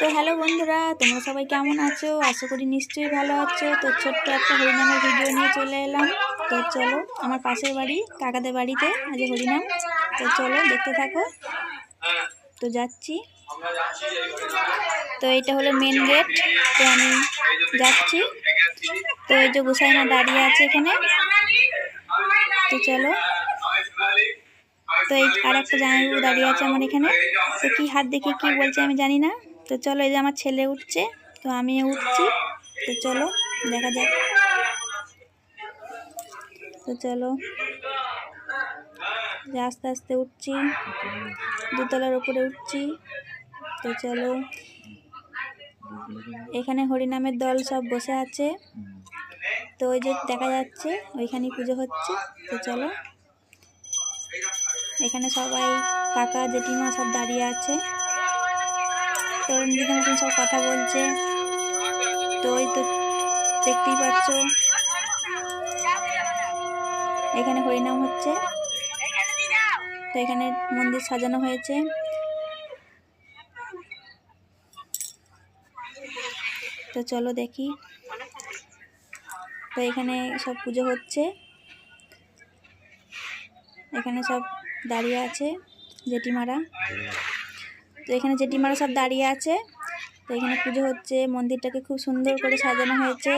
তো হ্যালো বন্ধুরা, তোমরা সবাই কেমন আছো? আশা করি নিশ্চয়ই ভালো আছো। তো ছোট্ট একটা হরিনামের ভিডিও নিয়ে চলে এলাম। তো চলো, আমার পাশের বাড়ি, কাকাদের বাড়িতে, আজ হরিনাম। তো চলো, দেখতে থাকো। তো যাচ্ছি। তো এটা হলো মেন গেট তো আমি যাচ্ছি। তো এই যে গোসাইমা দাঁড়িয়ে আছে এখানে। তো চলো। তো এই আর একটা জামাইবাবু দাঁড়িয়ে আছে আমার এখানে। তো কি হাত দেখে কি বলছে আমি জানি না। তো চলো এই যে আমার ছেলে উঠছে, তো আমি উঠছি। তো চলো, দেখা যাক। তো চলো আস্তে আস্তে উঠছি, দুতলার উপরে উঠছি। তো চলো, এখানে হরিনামের দল সব বসে আছে। তো ওই যে দেখা যাচ্ছে, ওইখানেই পুজো হচ্ছে। তো চলো, এখানে সবাই কাকা জেঠিমা সব দাঁড়িয়ে আছে। তো নিজেদের মতন সব কথা বলছে। তো ওই তো দেখতেই পাচ্ছ। এখানে হরিনাম হচ্ছে। তো এখানে মন্দির সাজানো হয়েছে। তো চলো দেখি। তো এখানে সব পুজো হচ্ছে। এখানে সব দাঁড়িয়ে আছে জেঠিমারা। তো এখানে জেঠিমারা সব দাঁড়িয়ে আছে, তো এখানে পুজো হচ্ছে, মন্দিরটাকে খুব সুন্দর করে সাজানো হয়েছে।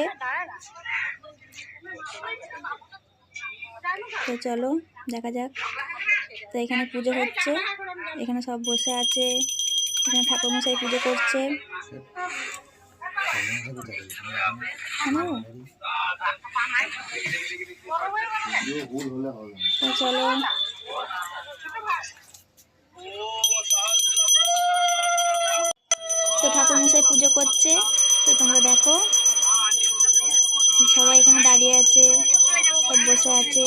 তো চলো, দেখা যাক। তো এখানে পুজো হচ্ছে, এখানে সব বসে আছে, এখানে ঠাকুরমশাই পুজো করছে। তো চলো তো ঠাকুরমশাই পুজো করছে। তো তোমরা দেখো, সবাই এখানে দাঁড়িয়ে আছে, সব বসে আছে।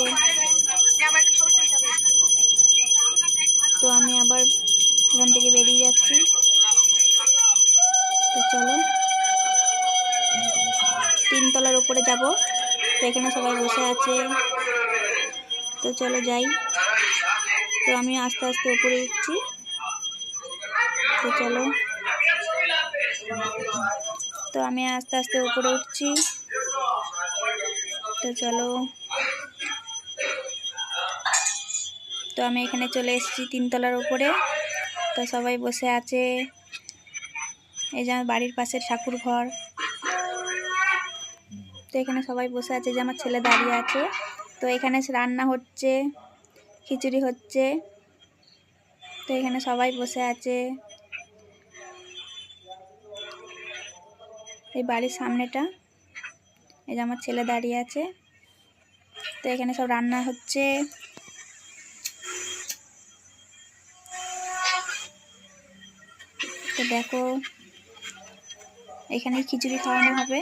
তো আমি আবার এখান থেকে বেরিয়ে যাচ্ছি। তো চলো, তিনতলার উপরে যাব। তো এখানে সবাই বসে আছে। তো চলো যাই। তো আমি আস্তে আস্তে উপরে উঠছি। তো চলো। তো আমি আস্তে আস্তে উপরে উঠছি। তো চলো। তো আমি এখানে চলে এসেছি তিনতলার উপরে। তো সবাই বসে আছে। এই যে আমার বাড়ির পাশের ঠাকুর ঘর। তো এখানে সবাই বসে আছে যে আমার ছেলে দাঁড়িয়ে আছে। তো এখানে রান্না হচ্ছে, খিচুড়ি হচ্ছে। তো এখানে সবাই বসে আছে। এই বাড়ির সামনেটা। এই যে আমার ছেলে দাঁড়িয়ে আছে। তো এখানে সব রান্না হচ্ছে। তো দেখো, এখানে খিচুড়ি খাওয়ানো হবে।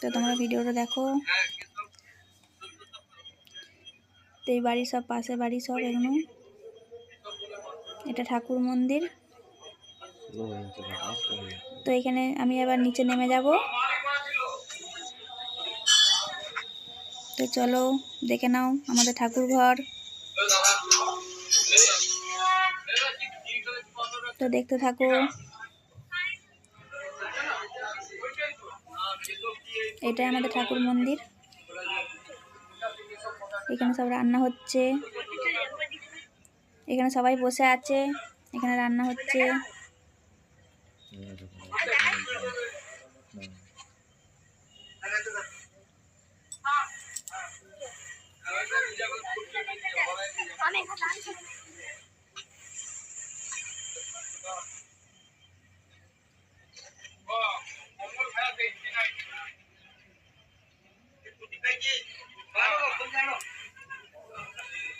তো তোমরা ভিডিওটা দেখো। তো এই বাড়ির সব পাশে বাড়ি সব এগুলো। এটা ঠাকুর মন্দির। তো এখানে আমি আবার নিচে নেমে যাব। তো চলো, দেখে নাও আমাদের ঠাকুর ঘর। তো দেখতে থাকো। এটাই আমাদের ঠাকুর মন্দির। এখানে সব রান্না হচ্ছে। এখানে সবাই বসে আছে। এখানে রান্না হচ্ছে।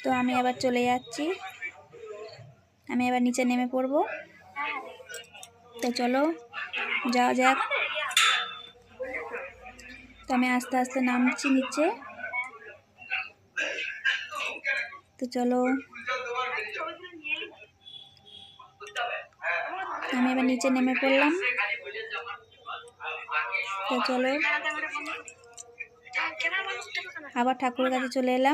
তো আমি আবার চলে যাচ্ছি। আমি এবার নিচে নেমে পড়ব। তো চলো, যাওয়া যাক। তো আমি আস্তে আস্তে নামছি নিচে। তো চলো, আমি এবার নিচে নেমে পড়লাম। তো চলো, আবার ঠাকুরের কাছে চলে এলাম।